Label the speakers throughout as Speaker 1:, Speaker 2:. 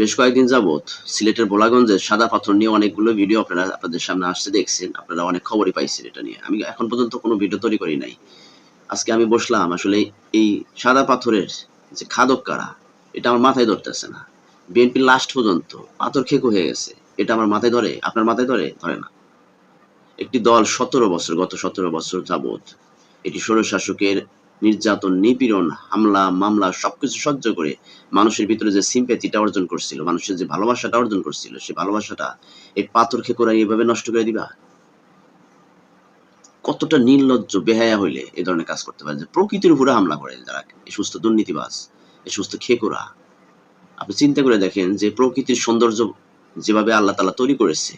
Speaker 1: বেশ কয়েকদিন যাবৎ সিলেটের বোলাগঞ্জে সাদা পাথর নিয়ে অনেকগুলো ভিডিও আপনারা, আপনাদের সামনে আসতে দেখছেন। আপনারা অনেক খবরই পাইছেন এটা নিয়ে। আমি এখন পর্যন্ত কোনো ভিডিও তৈরি করি নাই। আজকে আমি বসলাম আসলে এই সাদা পাথরের যে খাদক কারা এটা আমার মাথায় ধরতেছে না। বিএনপি লাস্ট পর্যন্ত পাথর খেকো হয়ে গেছে। এটা আমার মাথায় ধরে, আপনার মাথায় ধরে? ধরে না। একটি দল সতেরো বছর, গত সতেরো বছর যাবৎ এটি স্বৈরশাসকের নির্যাতন, নিপীড়ন, হামলা, মামলা সবকিছু সহ্য করে মানুষের ভিতরে যে সিম্প্যাথিটা অর্জন করছিল, মানুষের যে ভালোবাসাটা অর্জন করছিল সেই ভালোবাসাটা এই পাথর খেকোরা এইভাবে নষ্ট করে দিবা? কতটা নির্লজ্জ, বেহায়া হইলে এই ধরনের কাজ করতে পারে? যে প্রকৃতির উপরে হামলা করে যারা এই সুস্থ দুর্নীতিবাজ, এই সুস্থ খেকোরা আপনি চিন্তা করে দেখেন যে প্রকৃতির সৌন্দর্য যেভাবে আল্লাহ তালা তৈরি করেছে,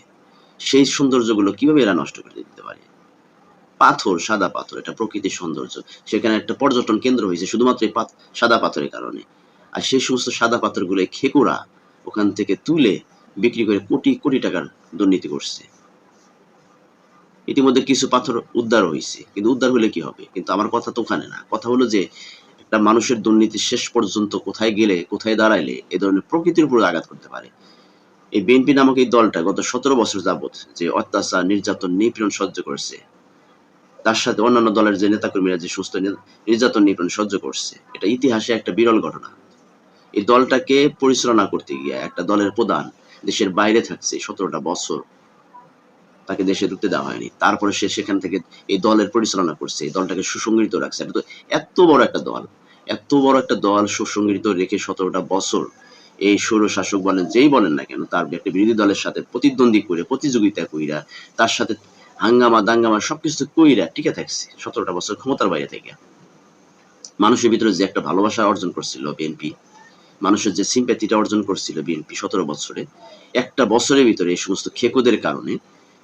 Speaker 1: সেই সৌন্দর্যগুলো কীভাবে এরা নষ্ট করে দিতে পারে? পাথর, সাদা পাথর, এটা প্রকৃতির সৌন্দর্য। সেখানে একটা পর্যটন কেন্দ্র হয়েছে, শুধুমাত্র এই সাদা পাথরের কারণে। আর সেই সমস্ত সাদা পাথরগুলো খেকুরা ওখান থেকে তুলে বিক্রি করে কোটি কোটি টাকার দুর্নীতি করছে। ইতিমধ্যে কিছু পাথর উদ্ধার হয়েছে, কিন্তু উদ্ধার হলে কি হবে? কিন্তু আমার কথা তো ওখানে না। কথা হলো যে, একটা মানুষের দুর্নীতি শেষ পর্যন্ত কোথায় গেলে, কোথায় দাঁড়াইলে এ ধরনের প্রকৃতির উপর আঘাত করতে পারে। এই বিএনপি নামক এই দলটা গত সতেরো বছর যাবত যে অত্যাচার, নির্যাতন, নিপীড়ন সহ্য করছে তার সাথে অন্যান্য দলের যে নেতাকর্মীরা যে সুস্থ নির্যাতন নিপীড়ন সহ্য করছে, এটা ইতিহাসে একটা বিরল ঘটনা। এই দলটাকে পরিচালনা করতে গিয়ে একটা দলের প্রধান দেশের বাইরে থাকছে সতেরোটা বছর। তাকে দেশে ঢুকতে দেওয়া হয়নি। তারপরে সে সেখান থেকে এই দলের পরিচালনা করছে, এই দলটাকে সুসংগঠিত রাখছে। এটা তো এত বড় একটা দল, এত বড় একটা দল সুসংগঠিত রেখে সতেরোটা বছর এই সৌর শাসক বলেন, যেই বলেন না কেন, তার একটা বিরোধী দলের সাথে প্রতিদ্বন্দ্বী করে, প্রতিযোগিতা কইরা তার সাথে হাঙ্গামা, দাঙ্গামা সবকিছু কইরা টিকে থাকছে সতেরোটা বছর ক্ষমতার বাইরে থেকে। মানুষের ভিতরে যে একটা ভালোবাসা অর্জন করছিল বিএনপি, মানুষের যে সিম্প্যাথিটা অর্জন করছিল বিএনপি সতেরো বছরে, একটা বছরের ভিতরে এই সমস্ত খেকুদের কারণে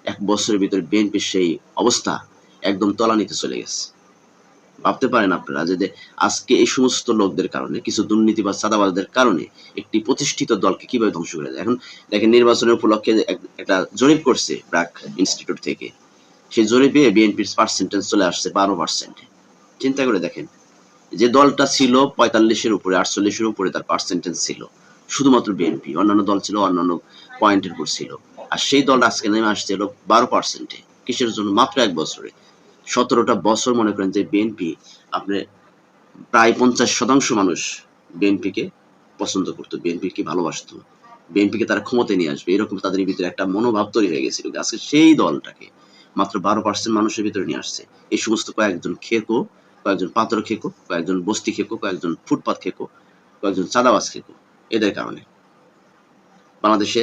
Speaker 1: এক বছরের ভিতরে বিএনপির সেই অবস্থা একদম তলানিতে চলে গেছে। ভাবতে পারেন আপনারা যে আজকে এই সমস্ত লোকদের কারণে, কিছু দুর্নীতি বা চাঁদাবাজদের কারণে একটি প্রতিষ্ঠিত দলকে কীভাবে ধ্বংস করে দেয়? এখন দেখেন নির্বাচনের উপলক্ষে এক- একটা জরিপ করছে ব্র্যাক ইনস্টিটিউট থেকে। সেই জরিপে বিএনপির পার্সেন্টেজ চলে আসছে, বারো পার্সেন্ট চিন্তা করে দেখেন, যে দলটা ছিল পঁয়তাল্লিশের উপরে, আটচল্লিশের উপরে তার পার্সেন্টেজ ছিল। শুধুমাত্র বিএনপি, অন্যান্য দল ছিল, অন্যান্য পয়েন্টের উপর ছিল। আর সেই দল আজকে নেমে আসছে হলো বারো পার্সেন্টে কিসের জন্য? মাত্র এক বছরে। সতেরোটা বছর মনে করেন যে বিএনপি আপনি প্রায় পঞ্চাশ শতাংশ মানুষ বিএনপিকে পছন্দ করতো, বিএনপিকে ভালোবাসতো। বিএনপিকে তারা ক্ষমতায় নিয়ে আসবে। এরকম তাদের ভিতরে একটা মনোভাব তৈরি হয়ে গেছিল। আজকে সেই দলটাকে মাত্র বারো পার্সেন্ট মানুষের ভিতরে নিয়ে আসছে। এই সমস্ত কয়েকজন খেকো, কয়েকজন পাথর খেকো, কয়েকজন বস্তি খেকো, কয়েকজন ফুটপাত খেকো, কয়েকজন চাঁদাবাজ খেকো। এদের কারণে। বাংলাদেশে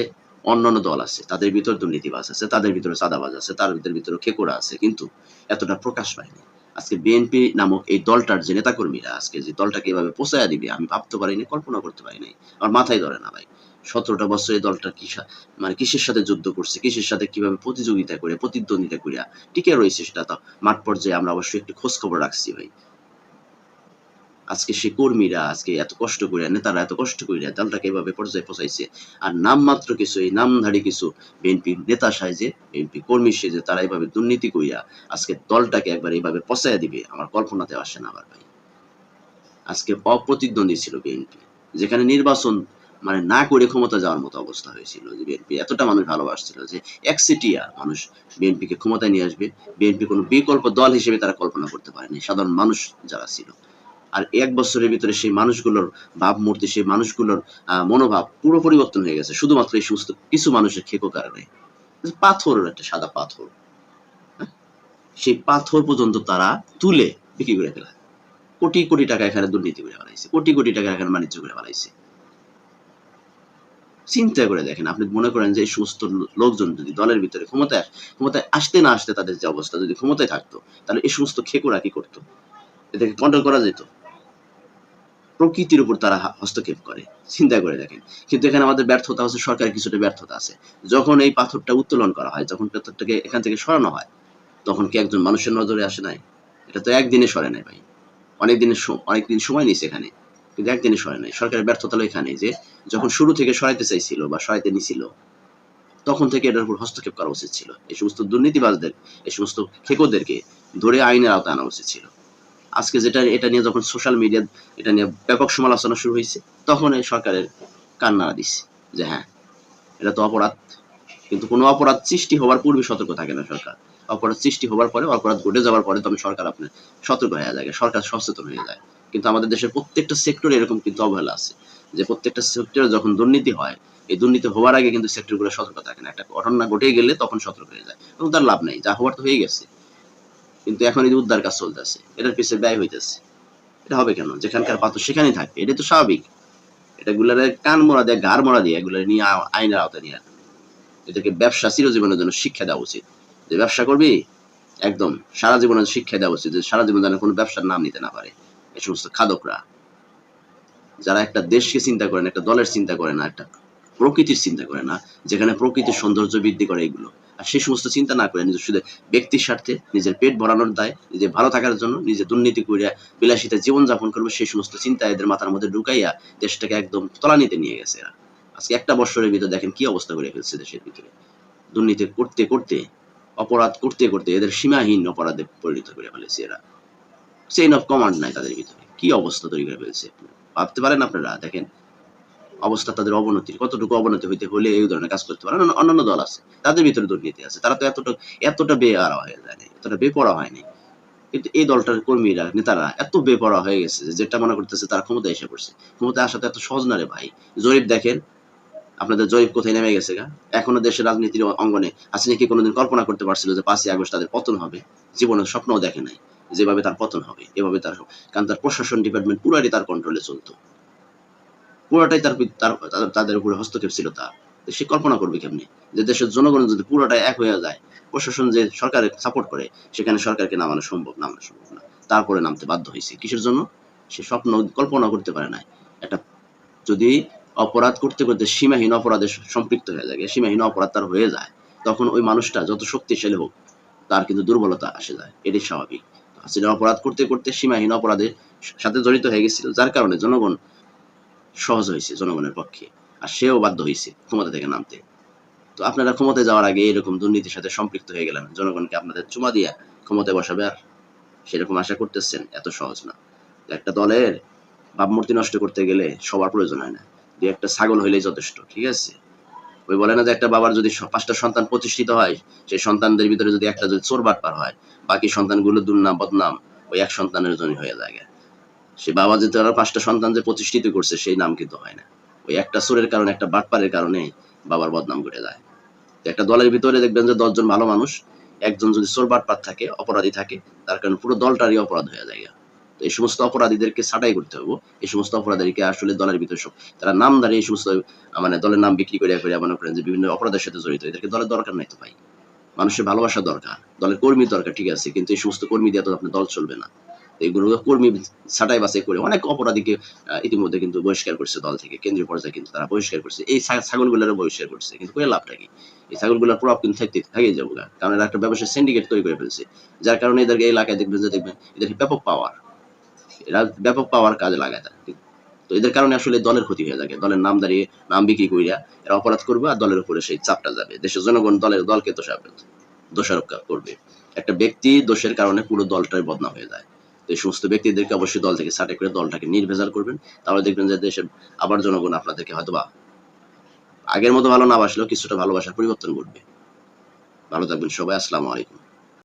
Speaker 1: অন্যান্য দল আছে, তাদের ভিতর দুর্নীতিবাজ আছে, তাদের ভিতরে চাঁদাবাজ আছে, তার ভিতরে খেকোরা আছে, কিন্তু এতটা প্রকাশ পায়নি। আজকে বিএনপি নামক এই দলটার যে নেতাকর্মীরা আজকে যে দলটাকে এভাবে পোষায় দিবে, আমি ভাবতে পারিনি, কল্পনা করতে পারিনি আমার মাথায় ধরে না ভাই। সতেরোটা বছর এই দলটা কিসা মানে কিসের সাথে যুদ্ধ করছে, কিসের সাথে কীভাবে প্রতিযোগিতা করে, প্রতিদ্বন্দ্বিতা করিয়া টিকে রয়েছে সেটা তো। মাঠ পর্যায়ে আমরা অবশ্যই একটু খোঁজ খবর রাখছি ভাই। আজকে সে কর্মীরা, আজকে এত কষ্ট করে নেতারা এত কষ্ট করে দলটাকে এভাবে পর্যায়ে পৌঁছাইছে। আর নামমাত্র কিছু, এই নামধারী কিছু বিএনপি নেতা সাইজে বিএনপি কর্মী সেজে তারা এইভাবে দুর্নীতি করিয়া আজকে দলটাকে একবার এইভাবে পচাইয়া দিবে, আমার কল্পনাতে আসে না আবার ভাই। আজকে অপ্রতিদ্বন্দ্বী ছিল বিএনপি। যেখানে নির্বাচন মানে না করে ক্ষমতা যাওয়ার মতো অবস্থা হয়েছিল যে বিএনপি এতটা মানুষ ভালোবাসছিল যে একসিটিয়া মানুষ বিএনপিকে ক্ষমতায় নিয়ে আসবে। বিএনপি কোনো বিকল্প দল হিসেবে তারা কল্পনা করতে পারেনি। সাধারণ মানুষ যারা ছিল। আর এক বছরের ভিতরে সেই মানুষগুলোর ভাবমূর্তি সেই মানুষগুলোর মনোভাব পুরো পরিবর্তন হয়ে গেছে। শুধুমাত্র এই সমস্ত কিছু মানুষের খেকো কারণে। পাথর একটা সাদা পাথর। হ্যাঁ? সেই পাথর পর্যন্ত তারা তুলে বিক্রি করে ফেলা। কোটি কোটি টাকা এখানে দুর্নীতি করে ফেলাইছে। কোটি কোটি টাকা এখানে বাণিজ্য করে ফেলাইছে। চিন্তা করে দেখেন, আপনি মনে করেন যে সমস্ত লোকজন যদি দলের ভিতরে ক্ষমতায় ক্ষমতায় আসতে না আসতে তাদের যে অবস্থা, যদি ক্ষমতায় থাকতো, তাহলে এই সমস্ত খেকোরা কি করতো? এদেরকে কন্ট্রোল করা যেত। প্রকৃতির উপর তারা হস্তক্ষেপ করে, চিন্তা করে দেখেন। কিন্তু এখানে আমাদের ব্যর্থতা হচ্ছে, সরকারের কিছুটা ব্যর্থতা আছে। যখন এই পাথরটা উত্তোলন করা হয়, যখন পাথরটাকে এখান থেকে সরানো হয়, তখন কি একজন মানুষের নজরে আসে নাই? এটা তো একদিনে সরে নাই ভাই। অনেক দিনের অনেক দিন সময় নিয়েছে এখানে। কিন্তু একদিনে সরে নাই। সরকারের ব্যর্থতা হলো এখানে যে, যখন শুরু থেকে সরাইতে চাইছিল বা সরাইতে নিছিল, তখন থেকে এটার উপর হস্তক্ষেপ করা উচিত ছিল। এই সমস্ত দুর্নীতিবাজদের, এই সমস্ত খেকোদেরকে ধরে আইনের আওতায় আনা উচিত ছিল। আজকে যেটা, এটা নিয়ে যখন সোশ্যাল মিডিয়া এটা নিয়ে ব্যাপক সমালোচনা শুরু হয়েছে তখন এই সরকারের কান্নারা দিচ্ছে যে হ্যাঁ এটা তো অপরাধ। কিন্তু কোনো অপরাধ সৃষ্টি হওয়ার পূর্বে সতর্ক থাকে না সরকার। অপরাধ সৃষ্টি হওয়ার পরে অপরাধ ঘটে যাওয়ার পরে তখন সরকার আপনার সতর্ক হয়ে যায়, সরকার সচেতন হয়ে যায়। কিন্তু আমাদের দেশের প্রত্যেকটা সেক্টরে এরকম কিন্তু অবহেলা আছে। যে প্রত্যেকটা সেক্টরে যখন দুর্নীতি হয়, এই দুর্নীতি হওয়ার আগে কিন্তু সেক্টরগুলো সতর্ক থাকে না। একটা ঘটনা ঘটে গেলে তখন সতর্ক হয়ে যায়। এবং তার লাভ নেই, যা হওয়ার তো হয়ে গেছে। কিন্তু এখন এই উদ্ধার কাজ চলতেছে, এটার পিছিয়ে ব্যয় হইতেছে। এটা হবে কেন? যেখানকার পাত্র সেখানেই থাকবে এটা তো স্বাভাবিক। এটা গুলারে কান মরা দেয় গার মরা দিয়ে এগুলো নিয়ে আইনের আওতায় নিয়ে। এদেরকে ব্যবসা চিরজীবনের জন্য শিক্ষা দেওয়া উচিত। যে ব্যবসা করবি, একদম সারা জীবনের শিক্ষা দেওয়া উচিত। যে সারা জীবন যেন কোনো ব্যবসার নাম নিতে না পারে। এই সমস্ত খাদকরা। যারা একটা দেশকে চিন্তা করে না, একটা দলের চিন্তা করে না, একটা প্রকৃতির চিন্তা করে না, যেখানে প্রকৃতির সৌন্দর্য বৃদ্ধি করে এগুলো। আর সেই সমস্ত চিন্তা না করে নিজের শুধু ব্যক্তির স্বার্থে, নিজের পেট ভরানোর দায়, নিজে ভালো থাকার জন্য নিজে দুর্নীতি করিয়া বিলাসিতা জীবনযাপন করবে, সেই সমস্ত চিন্তা এদের মাথার মধ্যে ঢুকাইয়া দেশটাকে একদম তলানিতে নিয়ে গেছে এরা। আজকে একটা বছরের ভিতরে দেখেন কি অবস্থা করে ফেলছে দেশের ভিতরে। দুর্নীতি করতে করতে, অপরাধ করতে করতে এদের সীমাহীন অপরাধে পরিণত করে ফেলেছে এরা। চেইন অফ কমান্ড নাই তাদের ভিতরে। কি অবস্থা তৈরি করে ফেলছে? ভাবতে পারেন আপনারা দেখেন। অবস্থা তাদের অবনতির কতটুকু অবনতি হইতে হলে এই ধরনের কাজ করতে পারে। অন্যান্য দল আছে তাদের ভিতরে দুর্নীতি আছে। তারা তো এতটা এতটা বেআরা হয়ে যায় নাই, এতটা বেপরা হয়নি কিন্তু এই দলটার কর্মীরা নেতারা এত বেপরা হয়ে গেছে যেটা মনে করতেছে তারা ক্ষমতা এসে পড়ছে। ক্ষমতা আসা তো এত সহজ না রে ভাই। জরিপ দেখেন আপনাদের জরিপ কোথায় নেমে গেছে গা? এখনও দেশের রাজনীতির অঙ্গনে আসলে কি কোনোদিন কল্পনা করতে পারছিল যে পাঁচই আগস্ট তাদের পতন হবে? জীবনের স্বপ্নও দেখে নাই। যেভাবে তার পতন হবে, এভাবে তার কারণ তার প্রশাসন ডিপার্টমেন্ট পুরাই তার কন্ট্রোলে চলতো। পুরোটাই তার তাদের- উপরে হস্তক্ষেপ ছিল তো সে কল্পনা করবে কেমনি? যে দেশের জনগণ যদি পুরোটাই এক হয়ে যায়, প্রশাসন যে সরকারের সাপোর্ট করে, সেখানে সরকারকে নামানো সম্ভব নামানো সম্ভব না। তারপরে নামতে বাধ্য হয়েছে। কিসের জন্য? সে স্বপ্ন কল্পনা করতে পারে না একটা যদি অপরাধ করতে করতে সীমাহীন অপরাধে সম্পৃক্ত হয়ে যায়, সীমাহীন অপরাধ তার হয়ে যায়, তখন ওই মানুষটা যত শক্তিশালী হোক, তার কিন্তু দুর্বলতা আসে যায়। এটাই স্বাভাবিক। আসলে অপরাধ করতে করতে সীমাহীন অপরাধের সাথে জড়িত হয়ে গেছিল, যার কারণে জনগণ সহজ হয়েছে জনগণের পক্ষে, আর সেও বাধ্য হয়েছে ক্ষমতা থেকে নামতে। তো আপনারা ক্ষমতায় যাওয়ার আগে এরকম দুর্নীতির সাথে সম্পৃক্ত হয়ে গেলেন, জনগণকে আপনাদের চুমা দিয়া ক্ষমতায় বসাবে আর সেরকম আশা করতেছেন, এত সহজ না। একটা দলের ভাবমূর্তি নষ্ট করতে গেলে সবার প্রয়োজন হয় না দু একটা ছাগল হইলেই যথেষ্ট, ঠিক আছে? ওই বলে না যে একটা বাবার যদি পাঁচটা সন্তান প্রতিষ্ঠিত হয়, সেই সন্তানদের ভিতরে যদি একটা যদি চোর বাটপার হয়, বাকি সন্তানগুলো দুর্নাম বদনাম, ওই এক সন্তানের জন্য হয়ে যায়। সে বাবা যে তারা পাঁচটা সন্তান যে প্রতিষ্ঠিত করছে, সেই নাম কিন্তু হয় না। ওই একটা চোরের কারণে, একটা বাটপারের কারণে বাবার বদনাম ঘটে যায়। একটা দলের ভিতরে দেখবেন যে দশজন ভালো মানুষ, একজন যদি চোর বাটপার থাকে, অপরাধী থাকে, তার কারণে পুরো দলটারই অপরাধ হয়ে যায়। এই সমস্ত অপরাধীদেরকে ছাঁটাই করতে হবে। এই সমস্ত অপরাধীকে আসলে দলের ভিতরে সব তারা নাম দাঁড়িয়ে এই সমস্ত মানে দলের নাম বিক্রি করে করে মনে করেন যে বিভিন্ন অপরাধের সাথে জড়িত। এদেরকে দলের দরকার নাই তো ভাই। মানুষের ভালোবাসা দরকার, দলের কর্মী দরকার, ঠিক আছে, কিন্তু এই সমস্ত কর্মী দিয়ে তো আপনার দল চলবে না। এইগুলো কর্মী ছাঁটাই বাছাই করে অনেক অপরাধীকে ইতিমধ্যে কিন্তু বহিষ্কার করছে দল থেকে। কেন্দ্রীয় পর্যায়ে কিন্তু তারা বহিষ্কার করছে। এই ছাগলগুলোরও বহিষ্কার করছে, কিন্তু করে লাভটা কি? এই ছাগলগুলোর প্রভাব কিন্তু থাকতে থাকেই যাব কারণ এরা একটা ব্যবসায় সিন্ডিকেট তৈরি করে ফেলছে। যার কারণে এদেরকে এলাকায় দেখবেন যে দেখবেন এদের ব্যাপক পাওয়ার এরা ব্যাপক পাওয়ার কাজে লাগায় তারা তো এদের কারণে আসলে দলের ক্ষতি হয়ে থাকে। দলের নাম দাঁড়িয়ে, নাম বিক্রি করিয়া এরা অপরাধ করবে আর দলের উপরে সেই চাপটা যাবে। দেশের জনগণ দলের, দলকে দোষারোপ দোষারোপ করবে। একটা ব্যক্তি দোষের কারণে পুরো দলটাই বদনাম হয়ে যায়। তো এই সমস্ত ব্যক্তিদেরকে অবশ্যই দল থেকে সাটে করে দলটাকে নির্ভেজাল করবেন। তাহলে দেখবেন যে দেশের আবার জনগণ আপনাদেরকে হয়তো বা আগের মতো ভালো না বাসলেও কিছুটা ভালোবাসার পরিবর্তন ঘটবে। ভালো থাকবেন সবাই। আসসালামু আলাইকুম।